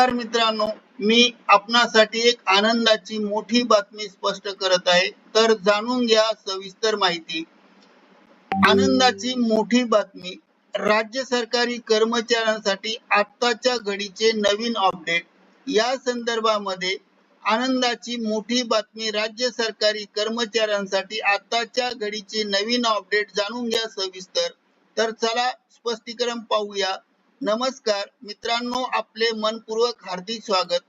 नमस्कार मित्रांनो मी आपणासाठी एक आनंदाची मोठी बातमी स्पष्ट करत आहे. तर जाणून घ्या सविस्तर माहिती. आनंदाची मोठी बातमी राज्य सरकारी कर्मचाऱ्यांसाठी आत्ताच्या घडीचे नवीन अपडेट या संदर्भामध्ये आनंदाची मोठी बातमी राज्य सरकारी कर्मचाऱ्यांसाठी आताच्या घडीचे नवीन अपडेट जाणून घ्या सविस्तर. तर चला स्पष्टीकरण पाहूया. नमस्कार. मित्रांनो आपले मनपूर्वक हार्दिक स्वागत.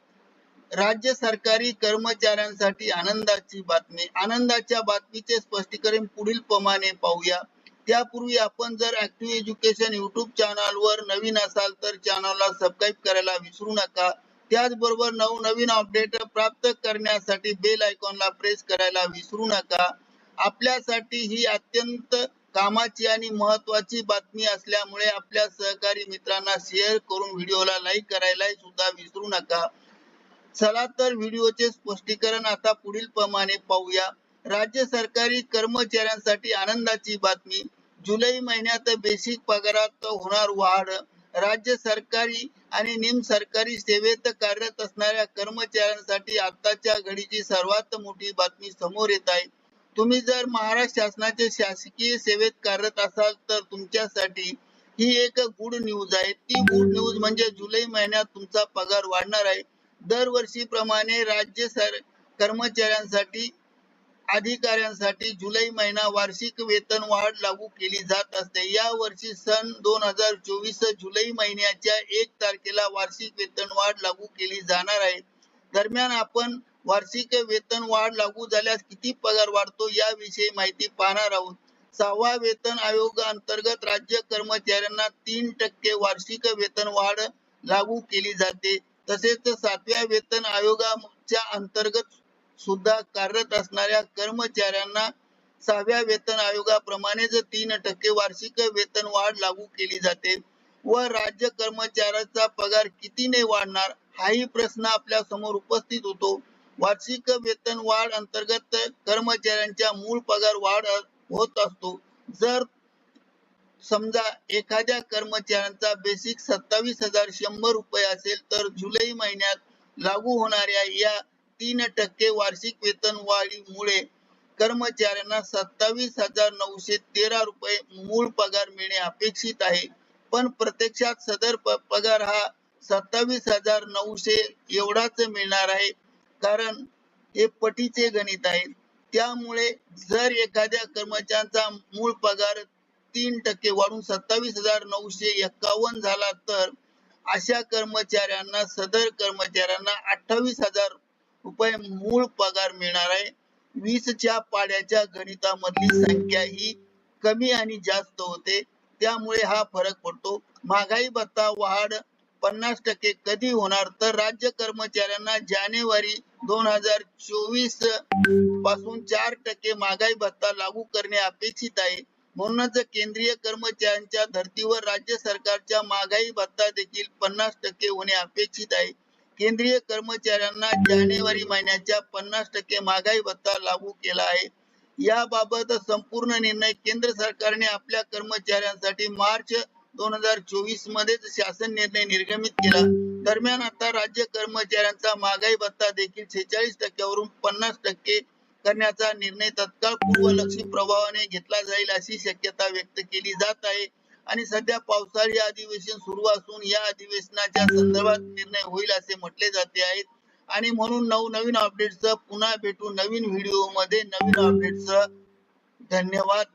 राज्य सरकारी कर्मचाऱ्यांसाठी आनंदाची बातमी. आनंदाच्या बातमीचे स्पष्टीकरण पुढील प्रमाणे पाहूया. त्यापूर्वी आपण जर ऍक्टिव्ह एज्युकेशन युट्यूब चॅनल वर नवीन असाल तर चॅनलला सबस्क्राईब करायला विसरू नका. त्याचबरोबर नवनवीन अपडेट प्राप्त करण्यासाठी बेल आयकॉनला प्रेस करायला विसरू नका. आपल्यासाठी ही अत्यंत कामाची आणि महत्वाची बातमी असल्यामुळे आपल्या सहकारी मित्रांना शेअर करून व्हिडिओला लाईक करायला सुद्धा विसरू नका. चला तर व्हिडिओचे स्पष्टीकरण आता पुढील प्रमाणे पाहूया. राज्य सरकारी कर्मचाऱ्यांसाठी आनंदाची बातमी. जुलै महिन्यात बेसिक पगारात होणार वाढ. राज्य सरकारी आणि निम सरकारी सेवेत कार्यरत असणाऱ्या कर्मचाऱ्यांसाठी आताच्या घडीची सर्वात मोठी बातमी समोर येत आहे. तुम्ही जर महाराष्ट्र शासनाचे शासकीय सेवेत कार्यरत असाल तर तुमच्यासाठी ही एक गुड न्यूज आहे. ती गुड न्यूज म्हणजे जुलै महिन्यात तुमचा पगार वाढणार आहे. दरवर्षी प्रमाणे राज्य सर कर्मचाऱ्यांसाठी अधिकाऱ्यांसाठी जुलै महिना वार्षिक वेतन वाढ लागू केली जात असते. या वर्षी सन दोन हजार चोवीस जुलै महिन्याच्या एक तारखेला वार्षिक वेतन वाढ लागू केली जाणार आहे. दरम्यान आपण वार्षिक वेतन वाढ लागू झाल्यास किती पगार वाढतो याविषयी माहिती पाहणार आहोत. सहावा वेतन आयोग अंतर्गत राज्य कर्मचाऱ्यांना तीन टक्के वार्षिक वेतन वाढ लागू केली जाते. तसेच सातव्या वेतन आयोगाच्या अंतर्गत सुद्धा कार्यरत असणाऱ्या कर्मचाऱ्यांना सहाव्या वेतन आयोगाप्रमाणेच तीन टक्के वार्षिक वेतन वाढ लागू केली जाते व राज्य कर्मचाऱ्याचा पगार कितीने वाढणार हाही प्रश्न आपल्यासमोर उपस्थित होतो. वार्षिक वेतन वाढ अंतर्गत कर्मचाऱ्यांच्या मूळ पगार वाढ होत असतो. जर समजा एखाद्या कर्मचाऱ्यांचा बेसिक सत्तावीस हजार शंभर रुपये असेल तर जुलै महिन्यात लागू होणाऱ्या या तीन टक्के वार्षिक वेतन वाढीमुळे कर्मचाऱ्यांना सत्तावीस हजार नऊशे तेरा रुपये मूळ पगार मिळणे अपेक्षित आहे. पण प्रत्यक्षात सदर पगार हा सत्तावीस हजार नऊशे एवढाच मिळणार आहे. कारण हे पटीचे गणित आहे. त्यामुळे जर एखाद्या कर्मचाऱ्यांचा मूळ पगार तीन टक्के वाढून सत्तावीस हजार नऊशे एक्कावन्न झाला तर अशा कर्मचाऱ्यांना सदर कर्मचाऱ्यांना अठ्ठावीस हजार रुपये मूळ पगार मिळणार आहे. वीसच्या पाड्याच्या गणितामधली संख्या ही कमी आणि जास्त होते. त्यामुळे हा फरक पडतो. महागाई भत्ता वाढ पन्नास टक्के कधी होणार? तर राज्य कर्मचाऱ्यांना जानेवारी दोन हजार चोवीसपासून चार टक्के महागाई भत्ता लागू करणे अपेक्षित आहे. म्हणूनच केंद्रीय कर्मचाऱ्यांच्या धर्तीवर राज्य सरकारच्या महागाई भत्ता देखील पन्नास टक्के होणे अपेक्षित आहे. केंद्रीय कर्मचाऱ्यांना जानेवारी महिन्याच्या पन्नास टक्के महागाई भत्ता लागू केला आहे. याबाबत संपूर्ण निर्णय केंद्र सरकारने आपल्या कर्मचाऱ्यांसाठी मार्च दोन हजार चोवीस मध्येच शासन निर्णय निर्गमित केला दरम्यान आता राज्य कर्मचाऱ्यांचा महागाई भत्ता देखील सेहेचाळीस टक्क्यावरून पन्नास टक्के करण्याचा निर्णय तत्काळ पूर्वलक्षी प्रभावाने घेतला जाईल अशी शक्यता व्यक्त केली जात आहे. आणि सध्या पावसाळी अधिवेशन सुरू असून या अधिवेशनाच्या संदर्भात निर्णय होईल असे म्हटले जाते आहेत आणि म्हणून नवनवीन अपडेट्स पुन्हा भेटू नवीन व्हिडिओमध्ये नवीन अपडेट्स धन्यवाद.